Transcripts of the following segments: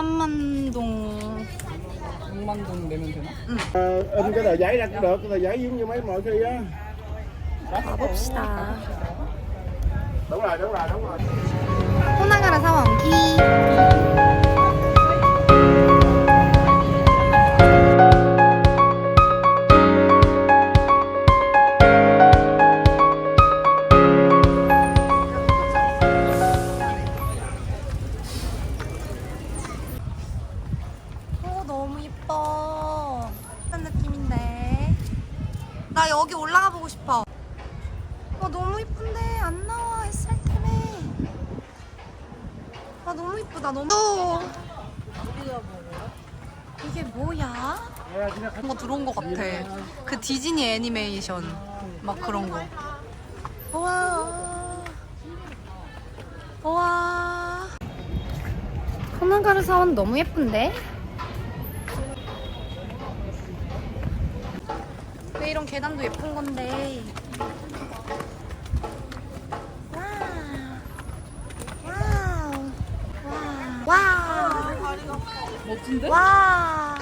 3만동 6만 동 내면 되나? Ờ, in cái tờ giấy ra cũng được, cái tờ giấy giống như mấy mọi khi á. 가봅시다. Đúng rồi, đúng rồi, đúng rồi. 호나가라 사원기. 디즈니 애니메이션 막 그런 거 우와 우와 호나가르 사원 너무 예쁜데? 왜 이런 계단도 예쁜 건데 와우. 와우. 와우. 멋진데? 와. 우와, 짱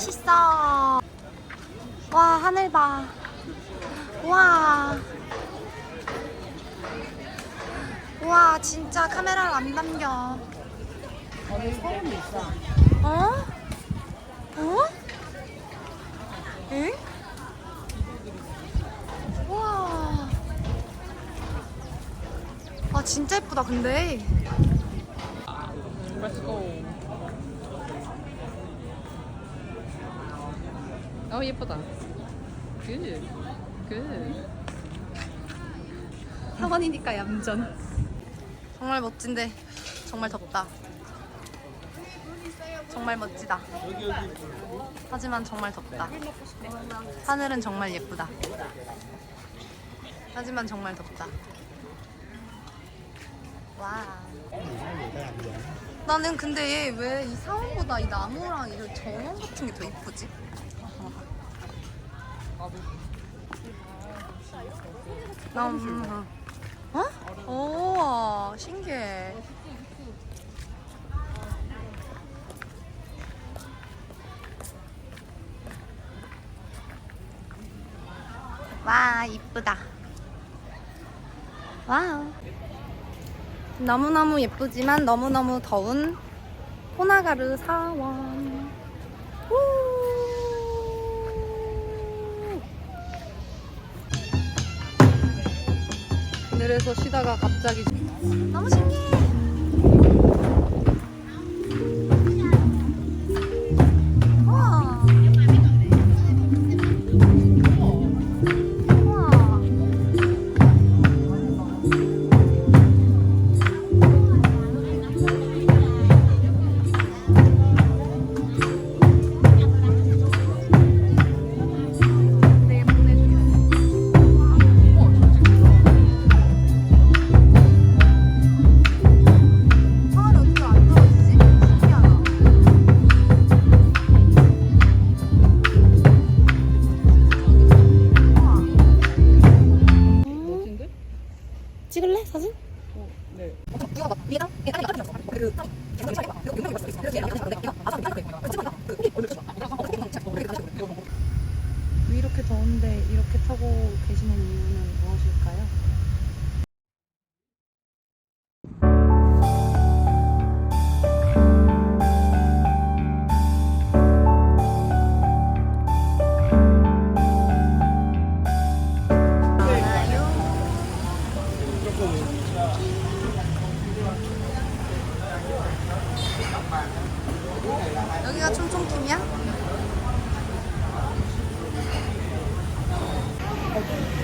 멋있어. 와, 하늘 봐. 와. 와, 진짜 카메라를 안 담겨. 어? 어? 응? 우와. 아, 진짜 예쁘다, 근데. 어 예쁘다. Good. Good. 학원이니까 얌전. 정말 멋진데 정말 덥다. 정말 멋지다. 하지만 정말 덥다. 하늘은 정말 예쁘다. 하지만 정말 덥다. 와. 나는 근데 왜 이 사원보다 이 나무랑 이 정원 같은 게 더 이쁘지? 나 음, 어? 오, 신기해. 와, 이쁘다. 와우. 너무너무 예쁘지만 너무너무 더운 호나가르 사원. 하늘에서 쉬다가 갑자기 너무 신기해.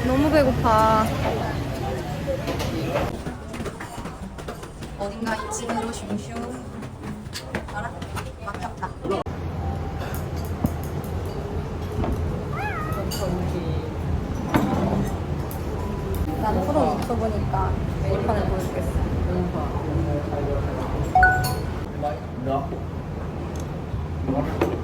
너무 배고파. 어딘가 2층으로 슝슝. 알아? 막혔다. 난 프로 유튜브니까 메뉴판을 보여주겠어. 신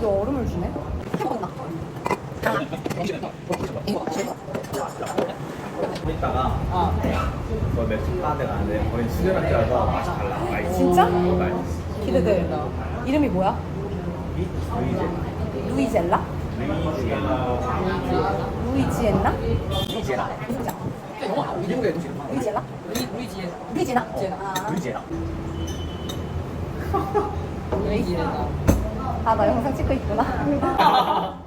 잔에도 얼음을 주네? 해먹나? 이따가 그 맥주 파는 데 가는데 거기 수제맥주라서 맛이 달라 맛있어 진짜? 맛있어 기대돼. 이름이 뭐야? 루이제 루이젤라? 루이지엔나? 루이제라 진짜. 루이젤라? 루이지나? 아. 루이제라 아, 나 영상 찍고 있구나.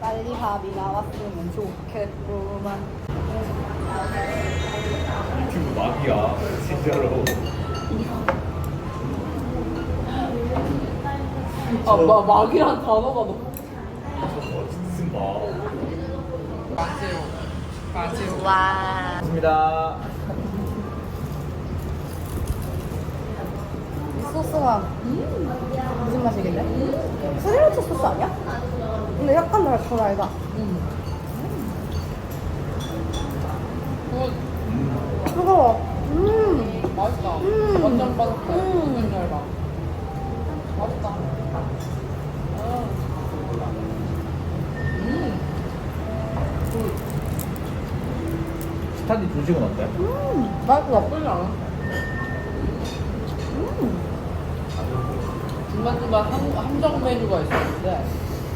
빨리 밥이 나왔으면 좋겠구만. 유튜브 막이야 진짜로 아, 마, 막이란 단어가 너무. 맞아요. 맞아요. 와. 좋습니다 이 소스가 무슨 맛이길래? 스리라차 소스 아니야? 근데 약간 달콤하다. 굿. 뜨거워. 음. 맛있다. 음. 완전 바삭해. 음. 완전 얇아. 맛있다. 음. 스타디 조식은 어때? 음. 맛있어. 나쁘지 않아. 중간중간 한, 한정 메뉴가 있었는데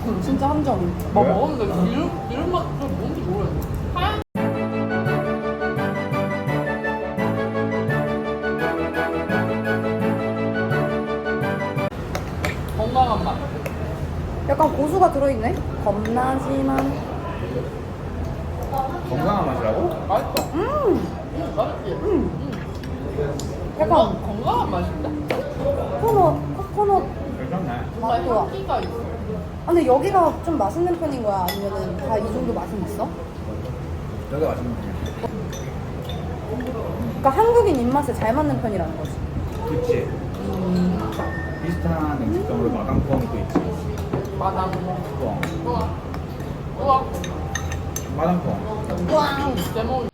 음, 진짜 함정이. 막 왜? 먹었는데 이름, 이름 맛좀 뭔지 모르겠어. 하얀 건강한 맛. 약간 고수가 들어있네. 겁나지만. 건강한 맛이라고? 맛있어. 음. 응, 맛있지? 음. 응. 약간 건강, 건강한 맛인데? 코코넛, 코코넛 괜찮네 뭔가 맛 좋아. 향기가 있어. 아, 근데 여기가 좀 맛있는 편인 거야? 아니면은 다 이 정도 맛은 있어? 여기가 맛있는 편이야 그러니까 한국인 입맛에 잘 맞는 편이라는 거지. 그치 비슷한 음식점으로 마강뻥이 또 있지 마당. 뻥 우와. 우와. 마당뻥 왕. 제목.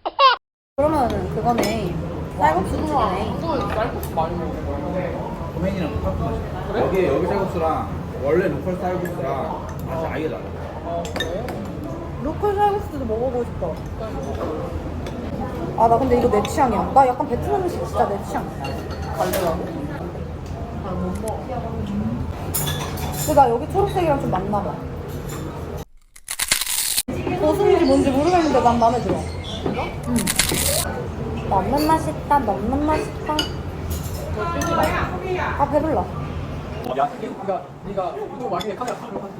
그러면은 그거네. 쌀국수 우와. 집이네. 이거 쌀국수 많이 먹어. 도 메인이랑 똑같은 맛이야 그래? 여기 여기 쌀국수랑 원래 로컬 쌀국수랑 맛이 아예 달라 어, 그래? 로컬 쌀국수도 먹어보고 싶어. 아, 나 근데 이거 내 취향이야. 나 약간 베트남 음식 진짜 내 취향. 갈래라고? 잘못 먹어. 근데 나 여기 초록색이랑 좀 맞나 봐. 고수인지 뭔지 모르겠는데 난 마음에 들어. 응. 너무 맛있다, 너무 맛있다. 아, 배불러. 야 네가 네가 이거 만약에 카메라 바로 봤어.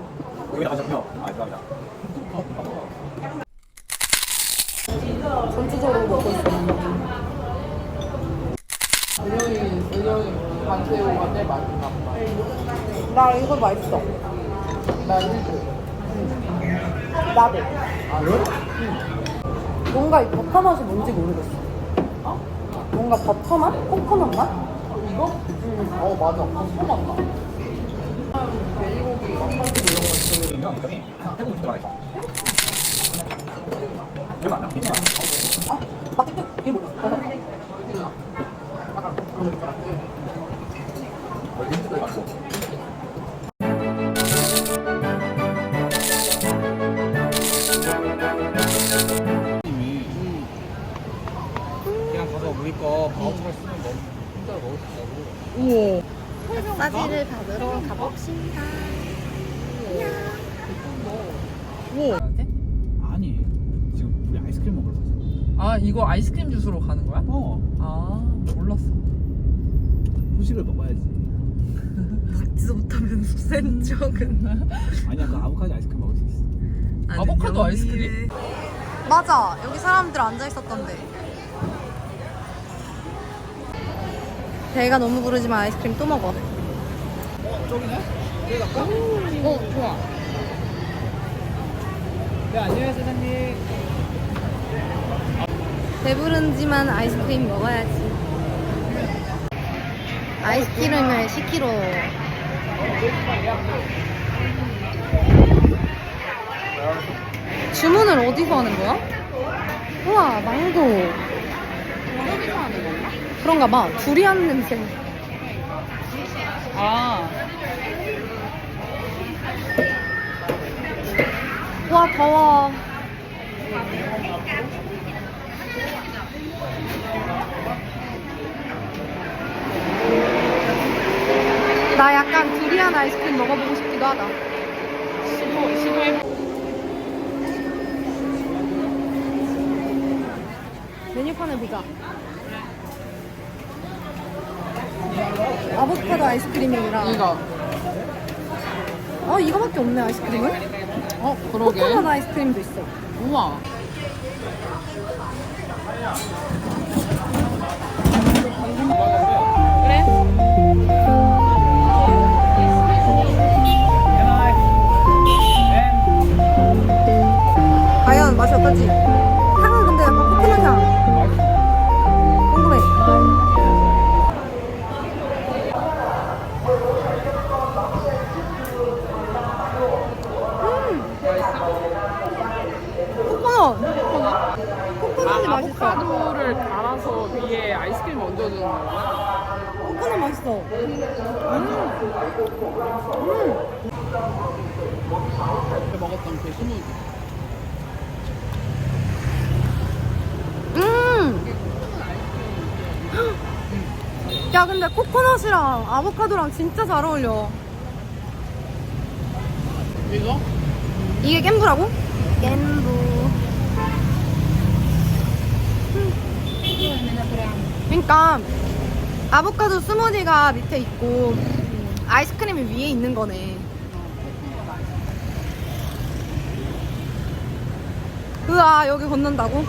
여기 나가셨군요 아 감사합니다 전체적으로 먹고 있어. 은영이 은영이 반새우가 제일 맛있나 보다. 나 이거 맛있어. 나 일주. 나도. 그래? 뭔가 이 버터 맛이 뭔지 모르겠어. 어? 뭔가 버터 맛? 코코넛 맛? 이거? 응. 어 맞아. 더 맞다. 돼지고기 깜빡이 이런 거 굉장히 태국 음식 있어 얼마 안 나? 아, 맛있겠 이게 뭐야? 힌트도 그냥 가서 우리 거 바우처를 쓰면 너무 진짜로 먹을 수 있다고 우와. 마사지를 받으러 가봅시다. 우와. 아니 지금 우리 아이스크림 먹으러 가자 아 이거 아이스크림 주스로 가는 거야? 어 아 몰랐어. 후식을 먹어야지 지도 못하면 센 적은. 아니야 그 아보카도 아이스크림 먹을 수 있어 아보카도 아이스크림? 맞아. 여기 사람들 앉아 있었던데. 배가 너무 부르지만 아이스크림 또 먹어. 어 좋아. 네 안녕하세요 사장님. 배부른지만 아이스크림 먹어야지. 아이스크림을 10kg. 주문을 어디서 하는 거야? 우와, 망고. 그런가 봐. 두리안 냄새. 아 와 더워. 나 약간 두리안 아이스크림 먹어보고 싶기도 하다. 메뉴판을 보자. 아보카도 아이스크림이랑 이거. 어 이거밖에 없네 아이스크림은? 어, 그러게. 코코넛 아이스크림도 있어. 우와. 그래? 과연 맛이 어떨지? 맛있어. 그때 먹었던 그 스무디. 음. 야 근데 코코넛이랑 아보카도랑 진짜 잘 어울려. 이거? 이게 겜부라고? 겜부. 그러니까 아보카도 스무디가 밑에 있고 아이스크림이 위에 있는 거네. 으아 여기 건넌다고?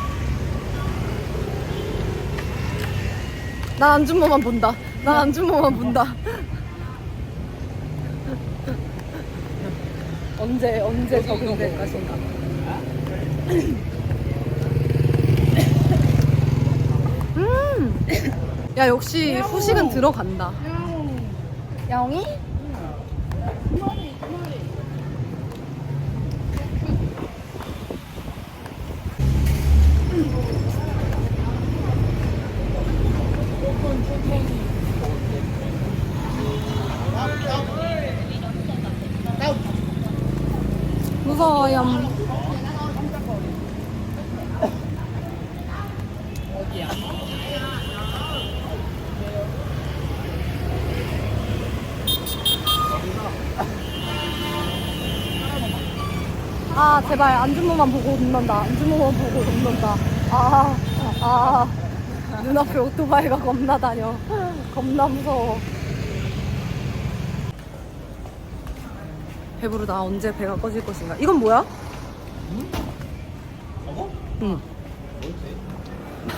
난 안준모만 본다. 난 안준모만 본다. 언제 언제 적응될 것인가. 음. 야 역시 후식은 들어간다. 야옹이? 무서워요. 아 제발 안준모만 보고 겁난다. 안준모만 보고 겁난다. 아, 아, 눈앞에 오토바이가 겁나 다녀. 겁나 무서워. 배부르다. 언제 배가 꺼질 것인가? 이건 뭐야? 응.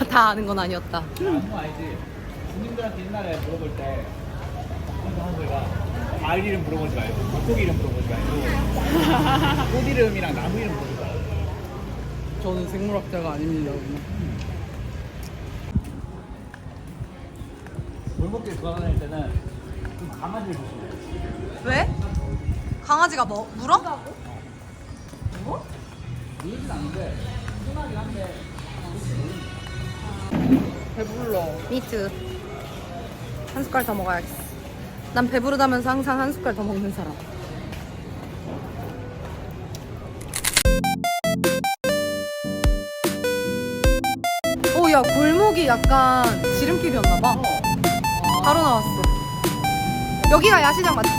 다 아는 건 아니었다. 아는 거 알지? 주민들한테 옛날에 물어볼 때 항상 저희가 과일 이름 물어보지 말고 물고기 이름 물어보지 말고 꽃 이름이랑 나무 이름 물어보지 말고 저는 생물학자가 아닙니다. 골목길 돌아다닐 때는 좀 강아지를 조심해요 왜? 강아지가 뭐 물어? 물진 않는데 순하긴 한데 배불러. 미트. 한 숟갈 더 먹어야겠어. 난 배부르다면서 항상 한 숟갈 더 먹는 사람. 오, 야, 골목이 약간 지름길이었나봐. 바로 나왔어. 여기가 야시장 맞지?